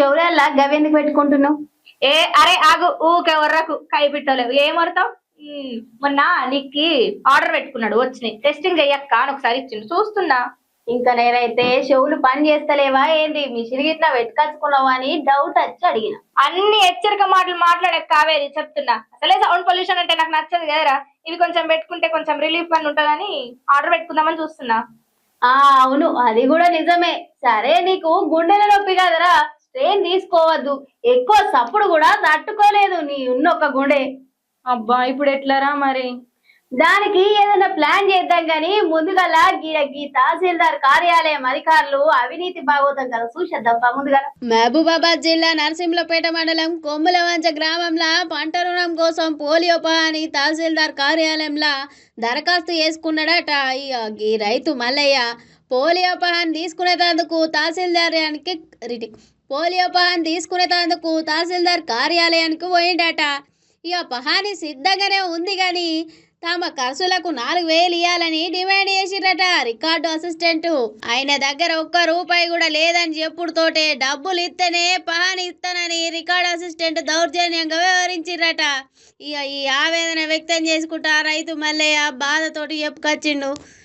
చెవులల్లా గవెందుకు పెట్టుకుంటున్నావు? ఏ అరే ఆగు ఊకే వర్రకు కై పెట్టలేవు. ఏం మొన్న నీకు ఆర్డర్ పెట్టుకున్నాడు వచ్చినాయి. టెస్టింగ్ చెయ్యక్క అని ఒకసారి ఇచ్చిండు. చూస్తున్నా. ఇంకా నేనైతే చెవులు పని చేస్తలేవా ఏంది? మిషన్ గిట్లా పెట్టుకొచ్చుకున్నావా అని డౌట్ వచ్చి అడిగిన. అన్ని హెచ్చరిక మాటలు మాట్లాడే కావేరి చెప్తున్నా. అసలే సౌండ్ పొల్యూషన్ అంటే నాకు నచ్చదు కదరా. ఇవి కొంచెం పెట్టుకుంటే కొంచెం రిలీఫ్ అని ఉంటుందని ఆర్డర్ పెట్టుకుందామని చూస్తున్నా. ఆ అవును. అది కూడా నిజమే. సరే నీకు గుండెల నొప్పి కదరా. స్ట్రెయిన్ తీసుకోవద్దు. ఎక్కువ సప్పుడు కూడా తట్టుకోలేదు నీ ఉన్న ఒక గుండె. అబ్బా ఇప్పుడు ఎట్లారా మరి? దానికి ఏదైనా ప్లాన్ చేద్దాం గాని ముందుగల గీ తహసీల్దార్ కార్యాలయం అధికారులు అవినీతి భాగవతం కదా చూసేద్దాం ముందుగా మహబూబాబాద్ జిల్లా నరసింహపేట మండలం కొమ్ములవంచ గ్రామంలో పంట రుణం కోసం పోలియో పహాని తహసీల్దార్ కార్యాలయంలో దరఖాస్తు చేసుకున్నాడట. ఈ రైతు మల్లయ్య పోలియో పహాన్ తీసుకునేటందుకు తహసీల్దారానికి రిటి పోలియో పహాన్ తీసుకునేటందుకు తహసీల్దార్ కార్యాలయానికి పోయిండట. ఇక పహాని సిద్ధంగానే ఉంది కానీ తమ ఖర్చులకు నాలుగు వేలు ఇవ్వాలని డిమాండ్ చేసిరట రికార్డు అసిస్టెంట్. ఆయన దగ్గర ఒక్క రూపాయి కూడా లేదని చెప్పుడుతోటే డబ్బులు ఇస్తేనే పహాని ఇస్తానని రికార్డు అసిస్టెంట్ దౌర్జన్యంగా వ్యవహరించిరట ఇక ఈ ఆవేదన వ్యక్తం చేసుకుంటా రైతు మల్లయ్య బాధతోటి చెప్పుకొచ్చిండు.